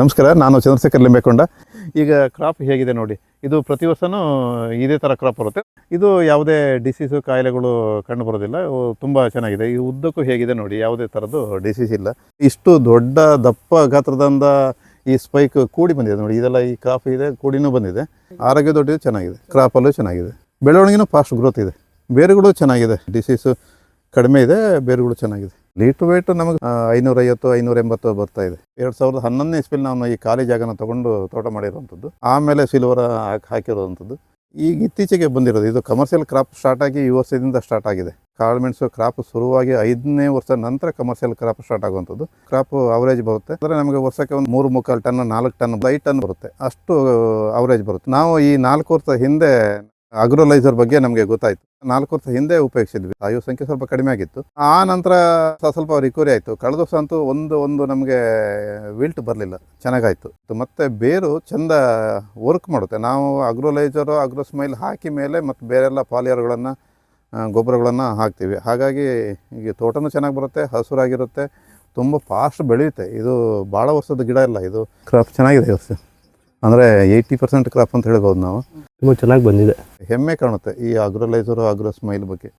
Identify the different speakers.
Speaker 1: ನಮಸ್ಕಾರ, ನಾನು ಚಂದ್ರಶೇಖರ್ ಲಿಂಬೆಕೊಂಡ. ಈಗ ಕ್ರಾಪ್ ಹೇಗಿದೆ ನೋಡಿ. ಇದು ಪ್ರತಿ ವರ್ಷವೂ ಇದೇ ಥರ ಕ್ರಾಪ್ ಬರುತ್ತೆ. ಇದು ಯಾವುದೇ ಡಿಸೀಸು ಕಾಯಿಲೆಗಳು ಕಂಡು ಬರೋದಿಲ್ಲ. ತುಂಬ ಚೆನ್ನಾಗಿದೆ. ಈ ಉದ್ದಕ್ಕೂ ಹೇಗಿದೆ ನೋಡಿ, ಯಾವುದೇ ಥರದ್ದು ಡಿಸೀಸ್ ಇಲ್ಲ. ಇಷ್ಟು ದೊಡ್ಡ ದಪ್ಪ ಗಾತ್ರದಿಂದ ಈ ಸ್ಪೈಕ್ ಕೂಡಿ ಬಂದಿದೆ ನೋಡಿ. ಇದೆಲ್ಲ ಈ ಕ್ರಾಪ್ ಇದೆ, ಕೂಡಿನೂ ಬಂದಿದೆ. ಆರೋಗ್ಯ ದೊಡ್ಡದು ಚೆನ್ನಾಗಿದೆ. ಕ್ರಾಪಲ್ಲೂ ಚೆನ್ನಾಗಿದೆ. ಬೆಳವಣಿಗೆನೂ ಫಾಸ್ಟ್ ಗ್ರೋತ್ ಇದೆ. ಬೇರುಗಳು ಚೆನ್ನಾಗಿದೆ. ಡಿಸೀಸು ಕಡಿಮೆ ಇದೆ, ಬೇರುಗಳು ಚೆನ್ನಾಗಿದೆ. ಲೀಟ್ರ್ ವೇಟ್ ನಮಗೆ ಐನೂರೈವತ್ತು ಐನೂರ ಎಂಬತ್ತು ಬರ್ತಾ ಇದೆ. ಎರಡು ಸಾವಿರದ ಹನ್ನೊಂದನೇ ಇಸ್ಪಿಲ್ ನಾವು ಈ ಖಾಲಿ ಜಾಗನ ತಗೊಂಡು ತೋಟ ಮಾಡಿರುವಂಥದ್ದು. ಆಮೇಲೆ ಸಿಲ್ವರ್ ಹಾಕಿ, ಹಾಕಿರುವಂಥದ್ದು. ಈಗ ಇತ್ತೀಚೆಗೆ ಬಂದಿರೋದು, ಇದು ಕಮರ್ಷಿಯಲ್ ಕ್ರಾಪ್ ಸ್ಟಾರ್ಟ್ ಆಗಿ ಈ ವರ್ಷದಿಂದ ಸ್ಟಾರ್ಟ್ ಆಗಿದೆ. ಕಾಳುಮೆಣಸು ಕ್ರಾಪ್ ಶುರುವಾಗಿ ಐದನೇ ವರ್ಷ ನಂತರ ಕಮರ್ಷಿಯಲ್ ಕ್ರಾಪ್ ಸ್ಟಾರ್ಟ್ ಆಗುವಂಥದ್ದು. ಕ್ರಾಪ್ ಅವರೇಜ್ ಬರುತ್ತೆ. ಅಂದರೆ ನಮಗೆ ವರ್ಷಕ್ಕೆ ಒಂದು ಮೂರು ಮುಕ್ಕಾಲು ಟನ್, ನಾಲ್ಕು ಟನ್, ಐದು ಟನ್ ಬರುತ್ತೆ. ಅಷ್ಟು ಅವರೇಜ್ ಬರುತ್ತೆ. ನಾವು ಈ ನಾಲ್ಕು ವರ್ಷ ಹಿಂದೆ ಅಗ್ರೋಲೈಸರ್ ಬಗ್ಗೆ ನಮಗೆ ಗೊತ್ತಾಯ್ತು. ನಾಲ್ಕು ವರ್ಷ ಹಿಂದೆ ಉಪಯೋಗಿಸಿದ್ವಿ. ಆಯು ಸಂಖ್ಯೆ ಸ್ವಲ್ಪ ಕಡಿಮೆ ಆಗಿತ್ತು. ಆ ನಂತರ ಸ್ವಲ್ಪ ರಿಕವರಿ ಆಯಿತು. ಕಳೆದ ವರ್ಷ ಅಂತೂ ಒಂದು ಒಂದು ನಮಗೆ ವಿಲ್ಟ್ ಬರಲಿಲ್ಲ. ಚೆನ್ನಾಗಾಯಿತು. ಮತ್ತೆ ಬೇರು ಚಂದ ವರ್ಕ್ ಮಾಡುತ್ತೆ. ನಾವು ಅಗ್ರೋಲೈಸರು, ಅಗ್ರೋ ಸ್ಮೈಲ್ ಹಾಕಿ ಮೇಲೆ ಮತ್ತು ಬೇರೆಲ್ಲ ಪಾಲಿಯರ್ಗಳನ್ನು ಗೊಬ್ಬರಗಳನ್ನು ಹಾಕ್ತೀವಿ. ಹಾಗಾಗಿ ಈಗ ತೋಟನೂ ಚೆನ್ನಾಗಿ ಬರುತ್ತೆ, ಹಸುರಾಗಿರುತ್ತೆ. ತುಂಬ ಫಾಸ್ಟ್ ಬೆಳೆಯುತ್ತೆ. ಇದು ಭಾಳ ವರ್ಷದ ಗಿಡ ಇಲ್ಲ ಇದು. ಕ್ರಾಪ್ ಚೆನ್ನಾಗಿದೆ ವರ್ಷ. ಅಂದರೆ ಏಯ್ಟಿ ಪರ್ಸೆಂಟ್ ಕ್ರಾಪ್ ಅಂತ ಹೇಳ್ಬೋದು ನಾವು.
Speaker 2: ತುಂಬ ಚೆನ್ನಾಗಿ ಬಂದಿದೆ.
Speaker 1: ಹೆಮ್ಮೆ ಕಾಣುತ್ತೆ ಈ ಅಗ್ರಲೈಸರು ಅಗ್ರೋ ಸ್ಮೈಲ್ ಬಗ್ಗೆ.